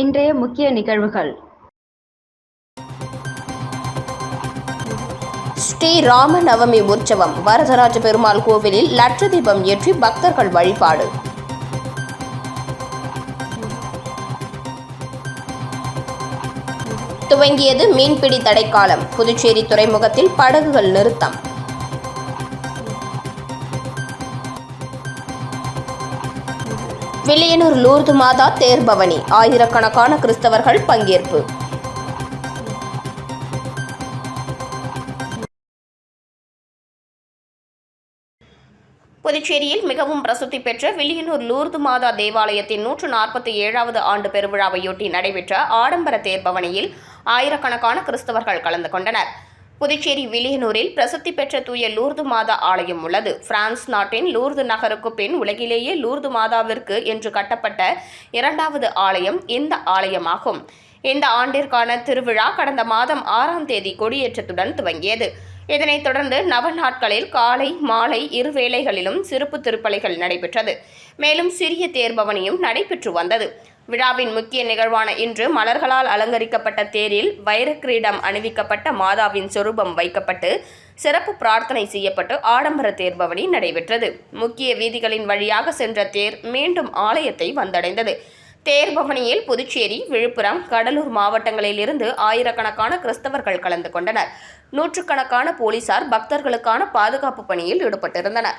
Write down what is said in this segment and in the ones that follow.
இன்றைய முக்கிய நிகழ்வுகள். ஸ்ரீ ராம நவமி உற்சவம் வரதராஜ பெருமாள் கோவிலில் லட்ச தீபம் ஏற்றி பக்தர்கள் வழிபாடு. துவங்கியது மீன்பிடி தடைக்காலம் புதுச்சேரி துறைமுகத்தில் படகுகள் நிறுத்தம். வில்லியனூர் லூர்து மாதா தேர்பவனி. ஆயிரக்கணக்கான கிறிஸ்தவர்கள் பங்கேற்பு. புதுச்சேரியில் மிகவும் பிரசித்தி பெற்ற வில்லியனூர் லூர்து மாதா தேவாலயத்தின் நூற்று நாற்பத்தி ஏழாவது ஆண்டு பெருவிழாவையொட்டி நடைபெற்ற ஆடம்பர தேர்பவனியில் ஆயிரக்கணக்கான கிறிஸ்தவர்கள் கலந்து கொண்டனர். புதுச்சேரி விலியனூரில் பிரசித்தி பெற்ற தூய லூர்து மாதா ஆலயம் உள்ளது. பிரான்ஸ் நாட்டின் லூர்து நகருக்கு பின் உலகிலேயே லூர்து மாதாவிற்கு என்று கட்டப்பட்ட இரண்டாவது ஆலயம் இந்த ஆலயமாகும். இந்த ஆண்டிற்கான திருவிழா கடந்த மாதம் ஆறாம் தேதி கொடியேற்றத்துடன் துவங்கியது. இதனைத் தொடர்ந்து நவ நாட்களில் காலை மாலை இரு வேளைகளிலும் சிறப்பு திருப்பலிகள் நடைபெற்றது. மேலும் சிறிய தேர்பவனியும் நடைபெற்று வந்தது. விழாவின் முக்கிய நிகழ்வான இன்று மலர்களால் அலங்கரிக்கப்பட்ட தேரில் வைரக்கிரீடம் அணிவிக்கப்பட்ட மாதாவின் சொரூபம் வைக்கப்பட்டு சிறப்பு பிரார்த்தனை செய்யப்பட்டு ஆடம்பர தேர்பவனி நடைபெற்றது. முக்கிய வீதிகளின் வழியாக சென்ற தேர் மீண்டும் ஆலயத்தை வந்தடைந்தது. தேர்பவனியில் புதுச்சேரி விழுப்புரம் கடலூர் மாவட்டங்களிலிருந்து ஆயிரக்கணக்கான கிறிஸ்தவர்கள் கலந்து கொண்டனர். நூற்றுக்கணக்கான போலீசார் பக்தர்களுக்கான பாதுகாப்பு பணியில் ஈடுபட்டிருந்தனர்.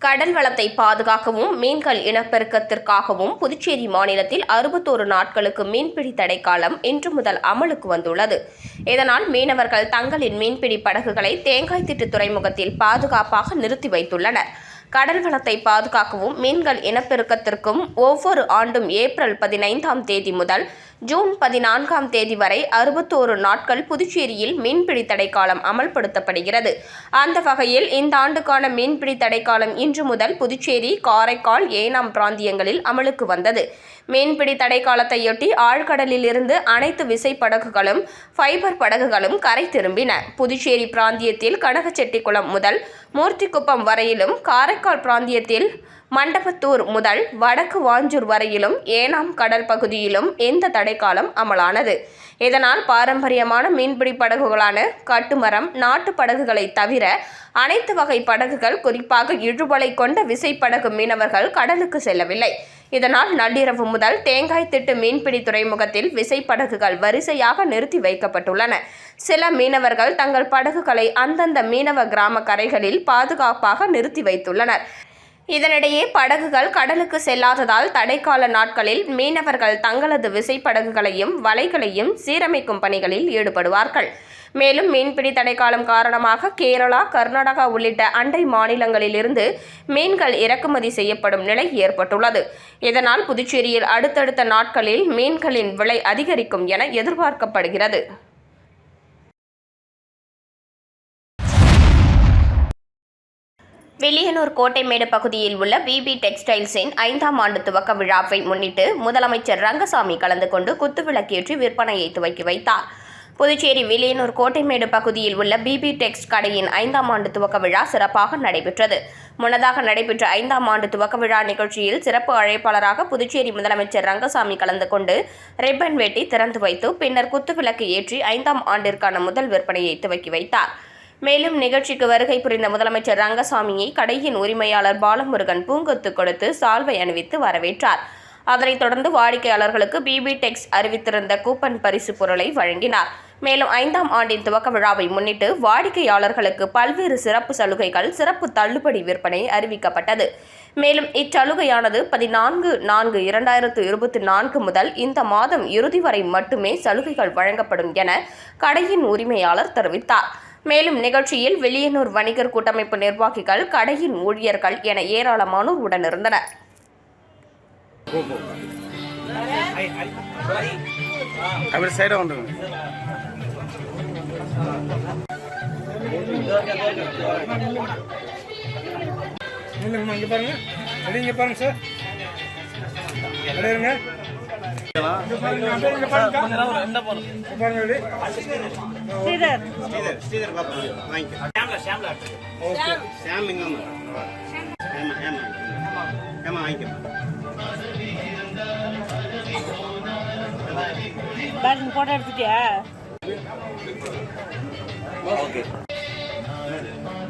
கடல் வளத்தை பாதுகாக்கவும் மீன்கள் இனப்பெருக்கத்திற்காகவும் புதுச்சேரி மாநிலத்தில் அறுபத்தோரு நாட்களுக்கு மீன்பிடி தடைக்காலம் இன்று முதல் அமலுக்கு வந்துள்ளது. இதனால் மீனவர்கள் தங்களின் மீன்பிடி படகுகளை தேங்காய் திட்டு துறைமுகத்தில் பாதுகாப்பாக நிறுத்தி வைத்துள்ளனர். கடல் வளத்தை பாதுகாக்கவும் மீன்கள் இனப்பெருக்கத்திற்கும் ஒவ்வொரு ஆண்டும் ஏப்ரல் பதினைந்தாம் தேதி முதல் ஜூன் பதினான்காம் தேதி வரை அறுபத்தோரு நாட்கள் புதுச்சேரியில் மீன்பிடி தடைக்காலம் அமல்படுத்தப்படுகிறது. அந்த வகையில் இந்த ஆண்டுக்கான மீன்பிடி தடைக்காலம் இன்று முதல் புதுச்சேரி காரைக்கால் ஏனாம் பிராந்தியங்களில் அமலுக்கு வந்தது. மீன்பிடி தடைக்காலத்தையொட்டி ஆழ்கடலில் இருந்து அனைத்து விசைப்படகுகளும் ஃபைபர் படகுகளும் கரை திரும்பின. புதுச்சேரி பிராந்தியத்தில் கனகச்செட்டிக்குளம் முதல் மூர்த்திக்குப்பம் வரையிலும் காரைக்கால் பிராந்தியத்தில் மண்டபத்தூர் முதல் வடக்கு வாஞ்சூர் வரையிலும் ஏனாம் கடல் பகுதியிலும் இந்த தடைக்காலம் அமலானது. இதனால் பாரம்பரியமான மீன்பிடி படகுகளான கட்டுமரம் நாட்டு படகுகளை தவிர அனைத்து வகை படகுகள் குறிப்பாக இழுவலை கொண்ட விசைப்படகு மீனவர்கள் கடலுக்கு செல்லவில்லை. இதனால் நள்ளிரவு முதல் தேங்காய் திட்டு மீன்பிடி துறைமுகத்தில் விசைப்படகுகள் வரிசையாக நிறுத்தி வைக்கப்பட்டுள்ளன. சில மீனவர்கள் தங்கள் படகுகளை அந்தந்த மீனவ கிராம கரைகளில் பாதுகாப்பாக நிறுத்தி வைத்துள்ளனர். இதனிடையே படகுகள் கடலுக்கு செல்லாததால் தடைக்கால நாட்களில் மீனவர்கள் தங்களது விசைப்படகுகளையும் வலைகளையும் சீரமைக்கும் பணிகளில் ஈடுபடுவார்கள். மேலும் மீன்பிடி தடைக்காலம் காரணமாக கேரளா கர்நாடகா உள்ளிட்ட அண்டை மாநிலங்களிலிருந்து மீன்கள் இறக்குமதி செய்யப்படும் நிலை ஏற்பட்டுள்ளது. இதனால் புதுச்சேரியில் அடுத்தடுத்த நாட்களில் மீன்களின் விலை அதிகரிக்கும் என எதிர்பார்க்கப்படுகிறது. வில்லியனூர் கோட்டைமேடு பகுதியில் உள்ள பிபி டெக்ஸ்டைல்ஸின் ஐந்தாம் ஆண்டு துவக்க விழாவை முன்னிட்டு முதலமைச்சர் ரங்கசாமி கலந்து கொண்டு குத்துவிளக்கேற்றி விற்பனையை துவக்கி வைத்தார். புதுச்சேரி வில்லியனூர் கோட்டைமேடு பகுதியில் உள்ள பிபி டெக்ஸ் கடையின் ஐந்தாம் ஆண்டு துவக்க விழா சிறப்பாக நடைபெற்றது. முன்னதாக நடைபெற்ற ஐந்தாம் ஆண்டு துவக்க விழா நிகழ்ச்சியில் சிறப்பு அழைப்பாளராக புதுச்சேரி முதலமைச்சர் ரங்கசாமி கலந்து கொண்டு ரிப்பன் வெட்டி திறந்து வைத்து பின்னர் குத்துவிளக்கு ஏற்றி ஐந்தாம் ஆண்டிற்கான முதல் விற்பனையை துவக்கி வைத்தார். மேலும் நிகழ்ச்சிக்கு வருகை புரிந்த முதலமைச்சர் ரங்கசாமியை கடையின் உரிமையாளர் பாலமுருகன் பூங்கொத்து கொடுத்து சால்வை அணிவித்து வரவேற்றார். அதனைத் தொடர்ந்து வாடிக்கையாளர்களுக்கு பிபி டெக்ஸ் அறிவித்திருந்த கூப்பன் பரிசு பொருளை வழங்கினார். மேலும் ஐந்தாம் ஆண்டின் துவக்க விழாவை முன்னிட்டு வாடிக்கையாளர்களுக்கு பல்வேறு சிறப்பு சலுகைகள் சிறப்பு தள்ளுபடி விற்பனை அறிவிக்கப்பட்டது. மேலும் இச்சலுகையானது பதினான்கு நான்கு இரண்டாயிரத்து இருபத்தி நான்கு முதல் இந்த மாதம் இறுதி வரை மட்டுமே சலுகைகள் வழங்கப்படும் என கடையின் உரிமையாளர் தெரிவித்தார். மேலும் நிகழ்ச்சியில் வெளியனூர் வணிகர் கூட்டமைப்பு நிர்வாகிகள் கடையின் ஊழியர்கள் என ஏராளமானோர் உடனிருந்தனர். அப்படி சைடாக இல்லைங்கம்மா இங்கே இங்கே சார். இருங்க இங்க பாருங்க அப்படியே இங்க பாருங்க இங்க பாருங்க அப்படியே சாம் இங்கே ஏமா ஏமா ஏமா வாங்கிக்கோ போட்டோ எடுத்துட்டியா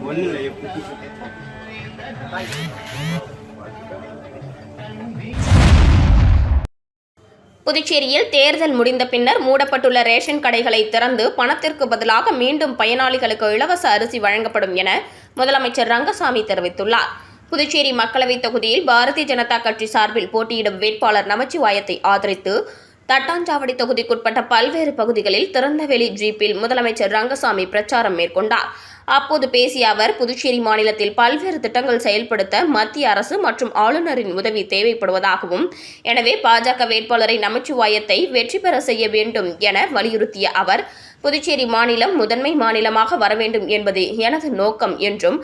ஒன்றும் இல்லை புதுச்சேரியில் தேர்தல் முடிந்த பின்னர் மூடப்பட்டுள்ள ரேஷன் கடைகளை திறந்து பணத்திற்கு பதிலாக மீண்டும் பயனாளிகளுக்கு இலவச அரிசி வழங்கப்படும் என முதலமைச்சர் ரங்கசாமி தெரிவித்துள்ளார். புதுச்சேரி மக்களவைத் தொகுதியில் பாரதிய ஜனதா கட்சி சார்பில் போட்டியிடும் வேட்பாளர் நமச்சிவாயத்தை ஆதரித்து தட்டாஞ்சாவடி தொகுதிக்குட்பட்ட பல்வேறு பகுதிகளில் திறந்தவெளி ஜீப்பில் முதலமைச்சர் ரங்கசாமி பிரச்சாரம் மேற்கொண்டார். அப்போது பேசிய அவர் புதுச்சேரி மாநிலத்தில் பல்வேறு திட்டங்கள் செயல்படுத்த மத்திய அரசு மற்றும் ஆளுநரின் உதவி தேவைப்படுவதாகவும் எனவே பாஜக வேட்பாளரை நமச்சிவாயத்தை வெற்றி பெற செய்ய வேண்டும் என வலியுறுத்திய அவர் புதுச்சேரி மாநிலம் முதன்மை மாநிலமாக வர வேண்டும் என்பது எனது நோக்கம் என்றும்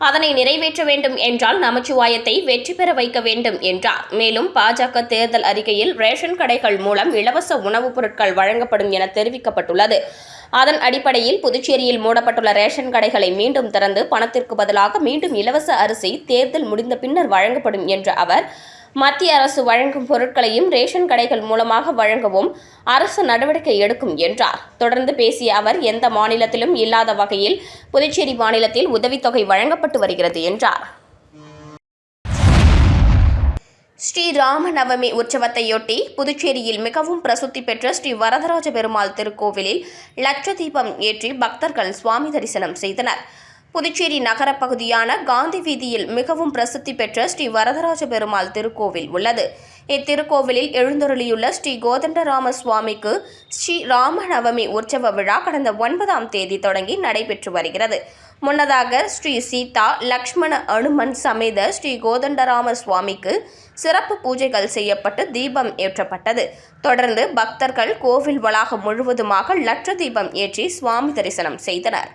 அதனை நிறைவேற்ற வேண்டும் என்றால் நமச்சிவாயத்தை வெற்றி பெற வைக்க வேண்டும் என்றார். மேலும் பாஜக தேர்தல் அறிக்கையில் ரேஷன் கடைகள் மூலம் இலவச உணவுப் பொருட்கள் வழங்கப்படும் என தெரிவிக்கப்பட்டுள்ளது. அதன் அடிப்படையில் புதுச்சேரியில் மூடப்பட்டுள்ள ரேஷன் கடைகளை மீண்டும் திறந்து பணத்திற்கு பதிலாக மீண்டும் இலவச அரிசி தேர்தல் முடிந்த பின்னர் வழங்கப்படும் என்ற அவர் மத்திய அரசு வழங்கும் பொருட்களையும் ரேஷன் கடைகள் மூலமாக வழங்கவும் அரசு நடவடிக்கை எடுக்கும் என்றார். தொடர்ந்து பேசிய அவர் எந்த மாநிலத்திலும் இல்லாத வகையில் புதுச்சேரி மாநிலத்தில் உதவித்தொகை வழங்கப்பட்டு வருகிறது என்றார். ஸ்ரீ ராமநவமி உற்சவத்தையொட்டி புதுச்சேரியில் மிகவும் பிரசித்தி பெற்ற ஸ்ரீ வரதராஜ பெருமாள் திருக்கோவிலில் லட்ச தீபம் ஏற்றி பக்தர்கள் சுவாமி தரிசனம் செய்தனர். புதுச்சேரி நகரப் பகுதியான காந்தி வீதியில் மிகவும் பிரசித்தி பெற்ற ஸ்ரீ வரதராஜ பெருமாள் திருக்கோவில் உள்ளது. இத்திருக்கோவிலில் எழுந்தருளியுள்ள ஸ்ரீ கோதண்டராம சுவாமிக்கு ஸ்ரீ ராமநவமி உற்சவ விழா கடந்த ஒன்பதாம் தேதி தொடங்கி நடைபெற்று வருகிறது. முன்னதாக ஸ்ரீ சீதா லக்ஷ்மண அனுமன் சமேத ஸ்ரீ கோதண்டராம சுவாமிக்கு சிறப்பு பூஜைகள் செய்யப்பட்டு தீபம் ஏற்றப்பட்டது. தொடர்ந்து பக்தர்கள் கோவில் வளாகம் முழுவதுமாக லட்ச தீபம் ஏற்றி சுவாமி தரிசனம் செய்தனர்.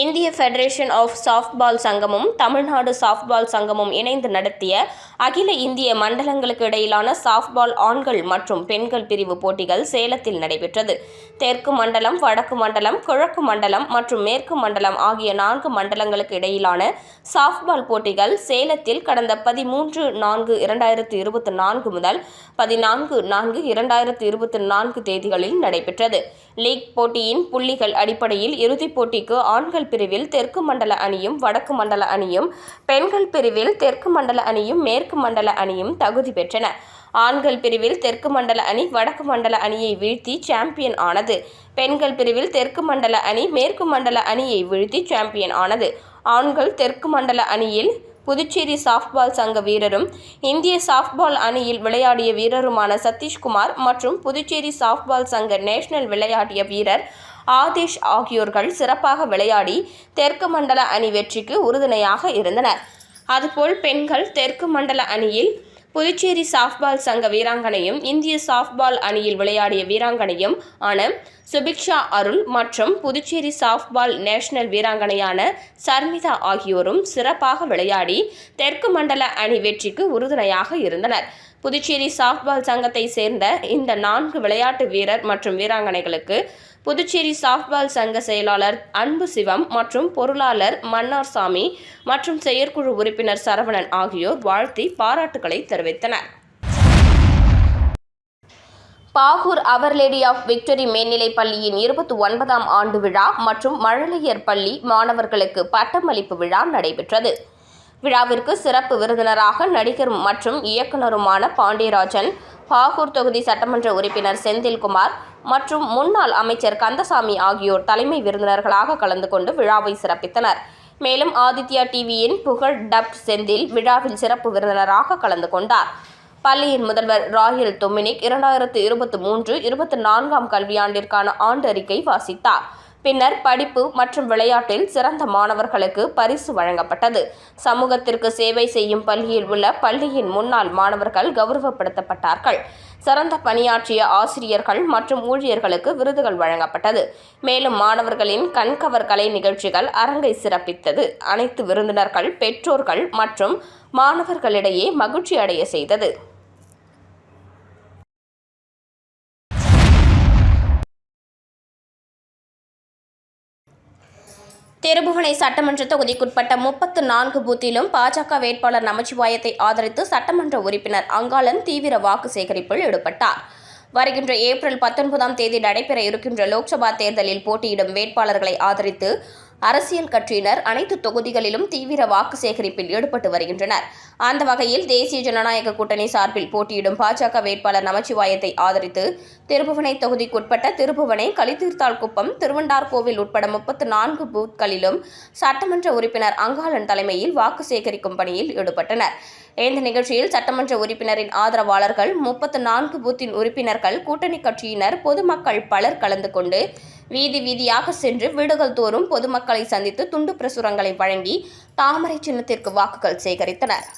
இந்திய ஃபெடரேஷன் ஆஃப் சாஃப்ட்பால் சங்கமும் தமிழ்நாடு சாஃப்ட்பால் சங்கமும் இணைந்து நடத்திய அகில இந்திய மண்டலங்களுக்கு இடையிலான சாஃப்ட்பால் ஆண்கள் மற்றும் பெண்கள் பிரிவு போட்டிகள் சேலத்தில் நடைபெற்றது. தெற்கு மண்டலம் வடக்கு மண்டலம் கிழக்கு மண்டலம் மற்றும் மேற்கு மண்டலம் ஆகிய நான்கு மண்டலங்களுக்கு இடையிலான சாஃப்ட்பால் போட்டிகள் சேலத்தில் கடந்த பதிமூன்று நான்கு இரண்டாயிரத்து இருபத்தி நான்கு முதல் பதினான்கு நான்கு இரண்டாயிரத்து இருபத்தி நான்கு தேதிகளில் நடைபெற்றது. லீக் போட்டியின் புள்ளிகள் அடிப்படையில் இறுதிப் போட்டிக்கு ஆண்கள் பிரிவில் தெற்கு மண்டல அணியும் வடக்கு மண்டல அணியும் பெண்கள் பிரிவில் தெற்கு மண்டல அணியும் மேற்கு மண்டல அணியும் தகுதி பெற்றன. ஆண்கள் பிரிவில் தெற்கு மண்டல அணி வடக்கு மண்டல அணியை வீழ்த்தி சாம்பியன் ஆனது. பெண்கள் பிரிவில் தெற்கு மண்டல அணி மேற்கு மண்டல அணியை வீழ்த்தி சாம்பியன் ஆனது. ஆண்கள் தெற்கு மண்டல அணியில் புதுச்சேரி சாஃப்ட்பால் சங்க வீரரும் இந்திய சாஃப்ட்பால் அணியில் விளையாடிய வீரருமான சதீஷ்குமார் மற்றும் புதுச்சேரி சாஃப்ட்பால் சங்க நேஷனல் விளையாடிய வீரர் ஆதிஷ் ஆகியோர்கள் சிறப்பாக விளையாடி தெற்கு மண்டல அணி வெற்றிக்கு உறுதுணையாக இருந்தனர். அதுபோல் பெண்கள் தெற்கு மண்டல அணியில் புதுச்சேரி சாஃப்ட்பால் சங்க வீராங்கனையும் இந்திய சாஃப்ட்பால் அணியில் விளையாடிய வீராங்கனையும் ஆன சுபிக்ஷா அருள் மற்றும் புதுச்சேரி சாஃப்ட்பால் நேஷனல் வீராங்கனையான சர்மிதா ஆகியோரும் சிறப்பாக விளையாடி தெற்கு மண்டல அணி வெற்றிக்கு உறுதுணையாக இருந்தனர். புதுச்சேரி சாஃப்ட்பால் சங்கத்தை சேர்ந்த இந்த நான்கு விளையாட்டு வீரர் மற்றும் வீராங்கனைகளுக்கு புதுச்சேரி சாஃப்ட்பால் சங்க செயலாளர் அன்பு சிவம் மற்றும் பொருளாளர் மன்னார்சாமி மற்றும் செயற்குழு உறுப்பினர் சரவணன் ஆகியோர் வாழ்த்தி பாராட்டுகளை தெரிவித்தனர். Bahour our lady of victory மேல்நிலைப் பள்ளியின் இருபத்தி ஒன்பதாம் ஆண்டு விழா மற்றும் மழலையர் பள்ளி மாணவர்களுக்கு பட்டமளிப்பு விழா நடைபெற்றது. விழாவிற்கு சிறப்பு விருந்தினராக நடிகர் மற்றும் இயக்குனருமான பாண்டியராஜன் பாகூர் தொகுதி சட்டமன்ற உறுப்பினர் செந்தில்குமார் மற்றும் முன்னாள் அமைச்சர் கந்தசாமி ஆகியோர் தலைமை விருந்தினர்களாக கலந்து கொண்டு விழாவை சிறப்பித்தனர். மேலும் ஆதித்யா டிவியின் புகழ் டப் செந்தில் விழாவில் சிறப்பு விருந்தினராக கலந்து கொண்டார். பள்ளியின் முதல்வர் ராயல் டொமினிக் இரண்டாயிரத்து இருபத்தி மூன்று இருபத்தி நான்காம் கல்வியாண்டிற்கான ஆண்டு அறிக்கை வாசித்தார். பின்னர் படிப்பு மற்றும் விளையாட்டில் சிறந்த மாணவர்களுக்கு பரிசு வழங்கப்பட்டது. சமூகத்திற்கு சேவை செய்யும் பள்ளியில் உள்ள பள்ளியின் முன்னாள் மாணவர்கள் கௌரவப்படுத்தப்பட்டார்கள். சிறந்த பணியாற்றிய ஆசிரியர்கள் மற்றும் ஊழியர்களுக்கு விருதுகள் வழங்கப்பட்டது. மேலும் மாணவர்களின் கண்கவர் கலை நிகழ்ச்சிகள் அரங்கை சிறப்பித்தது. அனைத்து விருந்தினர்கள் பெற்றோர்கள் மற்றும் மாணவர்களிடையே மகிழ்ச்சி அடைய செய்தது. திருபுவனை சட்டமன்ற தொகுதிக்குட்பட்ட முப்பத்து நான்கு பூத்திலும் பாஜக வேட்பாளர் நமச்சிவாயத்தை ஆதரித்து சட்டமன்ற உறுப்பினர் அங்காளன் தீவிர வாக்கு சேகரிப்பில் ஈடுபட்டார். வருகின்ற ஏப்ரல் பத்தொன்பதாம் தேதி நடைபெற இருக்கின்ற லோக்சபா தேர்தலில் போட்டியிடும் வேட்பாளர்களை ஆதரித்து அரசியல் கட்சியினர் அனைத்து தொகுதிகளிலும் தீவிர வாக்கு சேகரிப்பில் ஈடுபட்டு வருகின்றனர். அந்த வகையில் தேசிய ஜனநாயக கூட்டணி சார்பில் போட்டியிடும் பாஜக வேட்பாளர் நமச்சிவாயத்தை ஆதரித்து திருபுவனை தொகுதிக்குட்பட்ட திருபுவனை கலித்தீர்த்தால் குப்பம் திருவண்டார்கோவில் உட்பட முப்பத்து நான்கு பூத்களிலும் சட்டமன்ற உறுப்பினர் அங்காளன் தலைமையில் வாக்கு சேகரிக்கும் பணியில் ஈடுபட்டனர். இந்த நிகழ்ச்சியில் சட்டமன்ற உறுப்பினரின் ஆதரவாளர்கள் முப்பத்து நான்கு பூத்தின் உறுப்பினர்கள் கூட்டணி கட்சியினர் பொதுமக்கள் பலர் கலந்து கொண்டு வீதி வீதியாக சென்று வீடுகள் தோறும் பொதுமக்களை சந்தித்து துண்டு பிரசுரங்களை வழங்கி தாமரை சின்னத்திற்கு வாக்குகள் சேகரித்தனர்.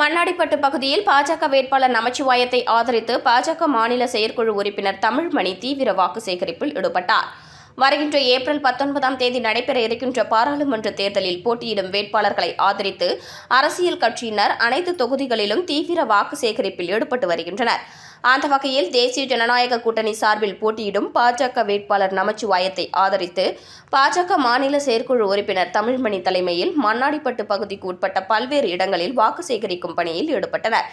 மண்ணாடிப்பட்டு பகுதியில் பாஜக வேட்பாளர் நமச்சிவாயத்தை ஆதரித்து பாஜக மாநில செயற்குழு உறுப்பினர் தமிழ்மணி தீவிர வாக்கு சேகரிப்பில் ஈடுபட்டார். வருகின்ற ஏப்ரல் பத்தொன்பதாம் தேதி நடைபெற இருக்கின்ற பாராளுமன்ற தேர்தலில் போட்டியிடும் வேட்பாளர்களை ஆதரித்து அரசியல் கட்சியினர் அனைத்து தொகுதிகளிலும் தீவிர வாக்கு சேகரிப்பில் ஈடுபட்டு வருகின்றனர். அந்த வகையில் தேசிய ஜனநாயக கூட்டணி சார்பில் போட்டியிடும் பாஜக வேட்பாளர் நமச்சிவாயத்தை ஆதரித்து பாஜக மாநில செயற்குழு உறுப்பினர் தமிழ்மணி தலைமையில் மண்ணாடிப்பட்டு பகுதிக்கு உட்பட்ட பல்வேறு இடங்களில் வாக்கு சேகரிக்கும் பணியில் ஈடுபட்டனர்.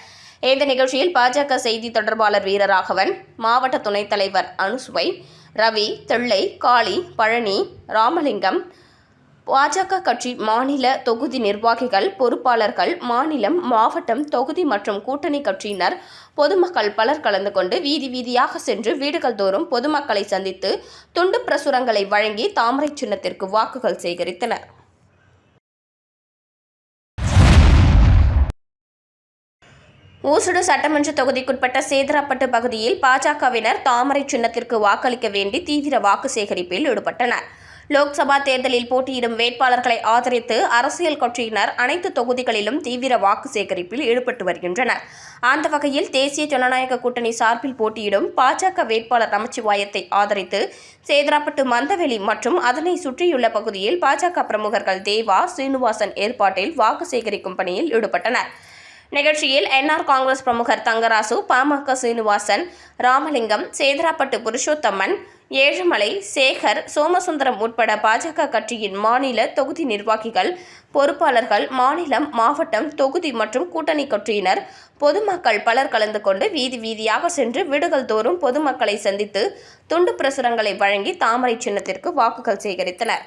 இந்த நிகழ்ச்சியில் பாஜக செய்தி தொடர்பாளர் வீரராகவன் மாவட்ட துணைத் தலைவர் அனுசுவை ரவி தெள்ளை காளி பழனி ராமலிங்கம் பாஜக கட்சி மாநில தொகுதி நிர்வாகிகள் பொறுப்பாளர்கள் மாநிலம் மாவட்டம் தொகுதி மற்றும் கூட்டணி கட்சியினர் பொதுமக்கள் பலர் கலந்து கொண்டு வீதி வீதியாக சென்று வீடுகள் தோறும் பொதுமக்களை சந்தித்து துண்டு பிரசுரங்களை வழங்கி தாமரை சின்னத்திற்கு வாக்குகள் சேகரித்தனர். ஊசுடு சட்டமன்ற தொகுதிக்குட்பட்ட சேதராப்பட்டு பகுதியில் பாஜகவினர் தாமரை சின்னத்திற்கு வாக்களிக்க வேண்டி தீவிர வாக்கு சேகரிப்பில் ஈடுபட்டனர். லோக்சபா தேர்தலில் போட்டியிடும் வேட்பாளர்களை ஆதரித்து அரசியல் கட்சியினர் அனைத்து தொகுதிகளிலும் தீவிர வாக்கு சேகரிப்பில் ஈடுபட்டு வருகின்றனர். அந்த வகையில் தேசிய ஜனநாயக கூட்டணி சார்பில் போட்டியிடும் பாஜக வேட்பாளர் நமச்சிவாயத்தை ஆதரித்து சேதராப்பட்டு மந்தவெளி மற்றும் அதனை சுற்றியுள்ள பகுதியில் பாஜக பிரமுகர்கள் தேவா சீனிவாசன் ஏற்பாட்டில் வாக்கு சேகரிக்கும் பணியில் ஈடுபட்டனர். நிகழ்ச்சியில் என்ஆர் காங்கிரஸ் பிரமுகர் தங்கராசு பாமக சீனிவாசன் ராமலிங்கம் சேதராப்பட்டு புருஷோத்தம்மன் ஏழுமலை சேகர் சோமசுந்தரம் உட்பட பாஜக கட்சியின் மாநில தொகுதி நிர்வாகிகள் பொறுப்பாளர்கள் மாநிலம் மாவட்டம் தொகுதி மற்றும் கூட்டணி கட்சியினர் பொதுமக்கள் பலர் கலந்து கொண்டு வீதி வீதியாக சென்று வீடுகள் தோறும் பொதுமக்களை சந்தித்து துண்டு பிரசுரங்களை வழங்கி தாமரை சின்னத்திற்கு வாக்குகள் சேகரித்தனர்.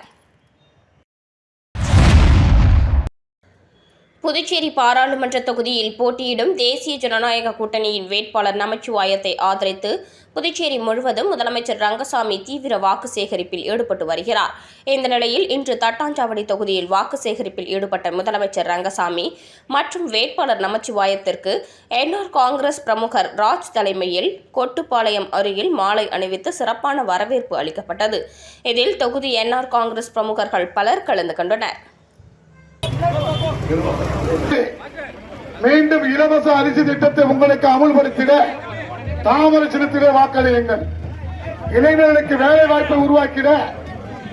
புதுச்சேரி பாராளுமன்ற தொகுதியில் போட்டியிடும் தேசிய ஜனநாயக கூட்டணியின் வேட்பாளர் நமச்சிவாயத்தை ஆதரித்து புதுச்சேரி முழுவதும் முதலமைச்சர் ரங்கசாமி தீவிர வாக்கு சேகரிப்பில் ஈடுபட்டு வருகிறார். இந்த நிலையில் இன்று தட்டாஞ்சாவடி தொகுதியில் வாக்கு சேகரிப்பில் ஈடுபட்ட முதலமைச்சர் ரங்கசாமி மற்றும் வேட்பாளர் நமச்சிவாயத்திற்கு என்ஆர் காங்கிரஸ் பிரமுகர் ராஜ் தலைமையில் கொட்டுப்பாளையம் அருகில் மாலை அணிவித்து சிறப்பான வரவேற்பு அளிக்கப்பட்டது. இதில் தொகுதி என்ஆர் காங்கிரஸ் பிரமுகர்கள் பலர் கலந்து கொண்டனர். மீண்டும் இலவச அரிசி திட்டத்தை உங்களுக்கு அமுல்படுத்திட தாமரை சின்னத்திலே வாக்களியுங்கள். இளைஞர்களுக்கு வேலை வாய்ப்பை உருவாக்கிட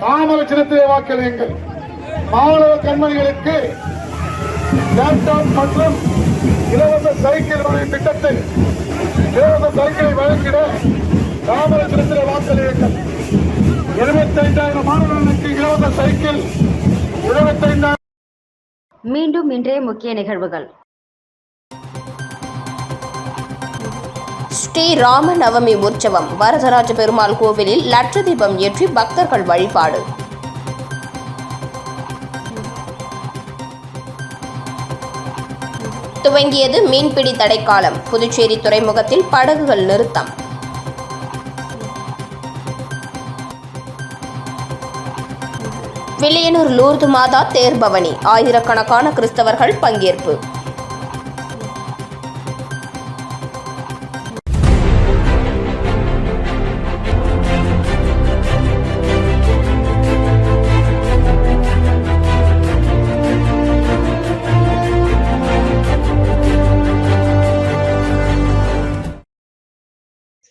தாமரை சின்னத்திலே வாக்களியுங்கள். மாணவ கண்மணிகளுக்கு லேப்டாப் மற்றும் இலவச சைக்கிள் வழங்கும் திட்டத்தை இலவச சைக்கிளை வழங்கிட தாமரத்திரத்தில் வாக்களியுங்கள். இருபத்தைந்தாயிரம் மாணவர்களுக்கு இலவச சைக்கிள் இருபத்தைந்தாயிரம் மீண்டும் இன்றைய முக்கிய நிகழ்வுகள். ஸ்ரீ ராம நவமி உற்சவம் வரதராஜ பெருமாள் கோவிலில் லட்ச தீபம் ஏற்றி பக்தர்கள் வழிபாடு. துவங்கியது மீன்பிடி தடைக்காலம் புதுச்சேரி துறைமுகத்தில் படகுகள் நிறுத்தம். வில்லியனூர் லூர்து மாதா தேர்பவனி. ஆயிரக்கணக்கான கிறிஸ்தவர்கள் பங்கேற்பு.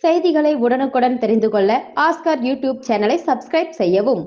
செய்திகளை உடனுக்குடன் தெரிந்து கொள்ள ஆஸ்கர் யூடியூப் சேனலை சப்ஸ்கிரைப் செய்யவும்.